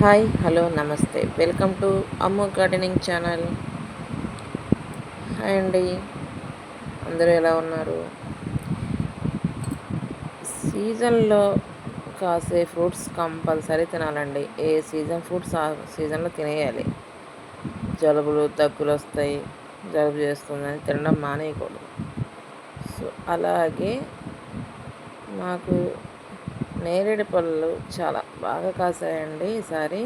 Hi hello namaste. Welcome to Ammu gardening channel. Hi అండి. అందరూ ఎలా ఉన్నారు? సీజన్లో కాసే ఫ్రూట్స్ కంపల్సరీ తినాలండి. ఏ సీజన్ ఫ్రూట్స్ ఆ సీజన్లో తినేయాలి. జలుబులు దగ్గులు వస్తాయి. జలుబు చేస్తుందని తినడం మానేయకూడదు. సో అలాగే మాకు నేరేడు పళ్ళు చాలా బాగా కాసాయండి ఈసారి.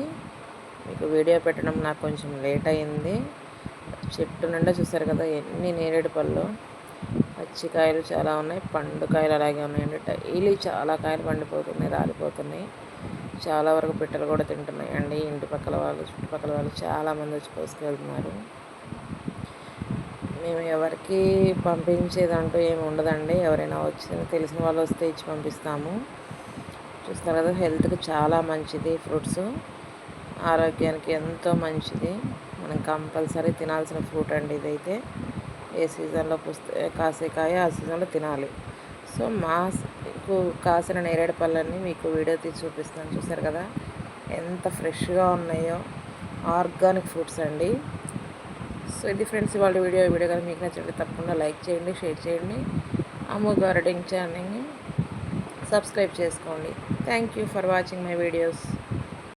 మీకు వీడియో పెట్టడం నాకు కొంచెం లేట్ అయింది. చెట్టు నిండా చూసారు కదా ఎన్ని నేరేడు పళ్ళు. పచ్చికాయలు చాలా ఉన్నాయి. పండు కాయలు అలాగే ఉన్నాయండి. డైలీ చాలా కాయలు పండిపోతున్నాయి రాలిపోతున్నాయి. చాలా వరకు పిట్టలు కూడా తింటున్నాయండి. ఇంటి పక్కల వాళ్ళు చుట్టుపక్కల వాళ్ళు చాలామంది వచ్చి కోసుకెళ్తున్నారు. మేము ఎవరికి పంపించేదంటూ ఏమి ఉండదండి. ఎవరైనా వచ్చి తెలిసిన వాళ్ళు వస్తే ఇచ్చి పంపిస్తాము. చూస్తారు కదా హెల్త్కి చాలా మంచిది ఫ్రూట్స్. ఆరోగ్యానికి ఎంతో మంచిది. మనం కంపల్సరీ తినాల్సిన ఫ్రూట్ అండి ఇదైతే. ఏ సీజన్లో పుస్తే కాసే కాయ ఆ సీజన్లో తినాలి. సో మాకు కాసిన నేరేడు పళ్ళని మీకు వీడియో తీసి చూపిస్తాను చూసారు కదా? ఎంత ఫ్రెష్గా ఉన్నాయో. ఆర్గానిక్ ఫ్రూట్స్ అండి. సో ఇది ఫ్రెండ్స్ వాళ్ళ వీడియో. వీడియో కానీ మీకు నచ్చినట్టు తప్పకుండా లైక్ చేయండి షేర్ చేయండి. అమ్మ గార్డెనింగ్ ఛానల్ని సబ్స్క్రైబ్ చేసుకోండి. Thank you for watching my videos